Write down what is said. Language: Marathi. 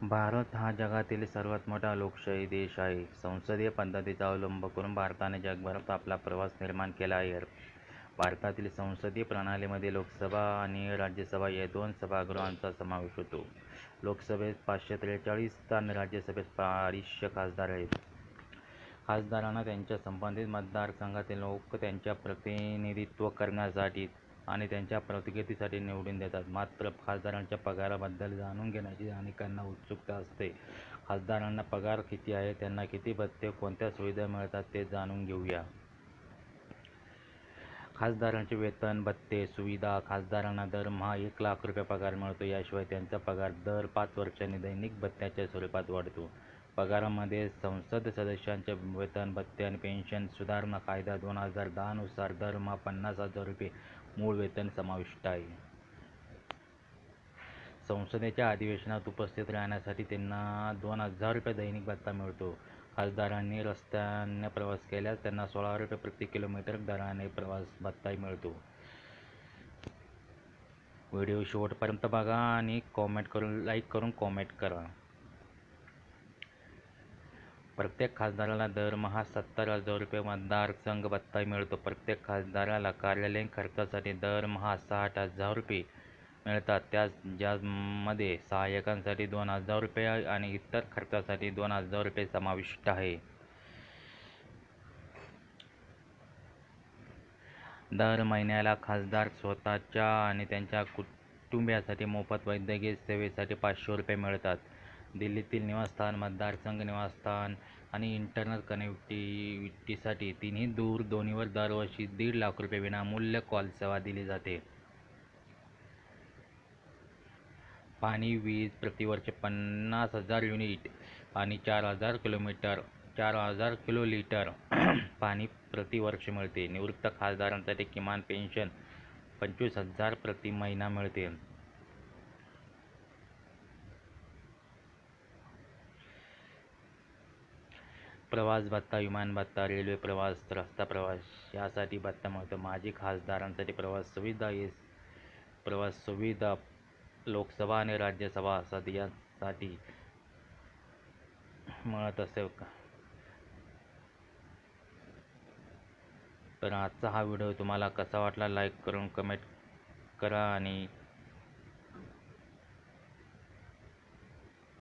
भारत हा जगातील सर्वात मोठा लोकशाही देश आहे. संसदीय पद्धतीचा अवलंब करून भारताने जगभरात आपला प्रवास निर्माण केला आहे. भारतातील संसदीय प्रणालीमध्ये लोकसभा आणि राज्यसभा या दोन सभागृहांचा समावेश होतो. लोकसभेत पाचशे त्रेचाळीस तर राज्यसभेत अडीचशे खासदार आहेत. खासदारांना त्यांच्या संबंधित मतदारसंघातील लोक त्यांचे प्रतिनिधित्व करण्यासाठी आणि त्यांच्या प्रतिकृतीसाठी निवडून देतात. मात्र खासदारांच्या पगाराबद्दल जाणून घेण्याची अनेकांना उत्सुकता असते. खासदारांना पगार किती आहे, त्यांना किती भत्ते कोणत्या सुविधा मिळतात ते जाणून घेऊया. खासदारांचे वेतन, भत्ते, सुविधा खासदारांना दरमहा एक लाख रुपये पगार मिळतो. याशिवाय त्यांचा पगार दर पाच वर्षांनी दैनिक भत्त्याच्या स्वरूपात वाढतो. पगारामध्ये संसद सदस्यांचे वेतन, भत्ते आणि पेन्शन सुधारणा कायदा दोन हजार दहा नुसार दरमहा पन्नास हजार रुपये मूळ वेतन समाविष्ट आहे. संसदेच्या अधिवेशनात उपस्थित राहण्यासाठी त्यांना दोन हजार रुपये दैनिक भत्ता मिळतो. खासदारांनी रस्त्याने प्रवास केल्यास त्यांना सोळा रुपये प्रति किलोमीटर दराने प्रवास भत्ता मिळतो. व्हिडिओ शेवटपर्यंत बघा आणि लाईक करून कमेंट करा. प्रत्येक खासदाराला दरमहा सत्तर हजार रुपये मतदारसंघ भत्ता मिळतो. प्रत्येक खासदाराला कार्यालयीन खर्चासाठी दरमहा साठ हजार रुपये मिळतात. ज्यामध्ये सहाय्यकांसाठी दोन हजार रुपये आणि इतर खर्चासाठी दोन हजार रुपये समाविष्ट आहे. दर महिन्याला खासदार स्वतःच्या आणि त्यांच्या कुटुंबियासाठी मोफत वैद्यकीय सेवेसाठी पाचशे रुपये मिळतात. दिल्लीतील निवासस्थान, मतदारसंघ निवासस्थान आणि इंटरनल कनेक्टिव्हिटीसाठी तिन्ही दूरध्वनीवर दरवर्षी दीड लाख रुपये विनामूल्य कॉल सेवा दिली जाते. पाणी, वीज प्रतिवर्ष पन्नास हजार युनिट आणि चार हजार किलोलीटर पाणी प्रतिवर्ष मिळते. निवृत्त खासदारांसाठी किमान पेन्शन पंचवीस हजार प्रति महिना मिळते. प्रवास भत्ता विमान भत्ता, रेल्वे प्रवास, रस्ता प्रवास यासाठी भत्ता मिळतो. माजी खासदारांसाठी प्रवास सुविधा ये प्रवास सुविधा लोकसभा आणि राज्यसभा सदस्यांसाठी मिळत असे का? तर आजचा हा व्हिडिओ तुम्हाला कसा वाटला लाईक करून कमेंट करा आणि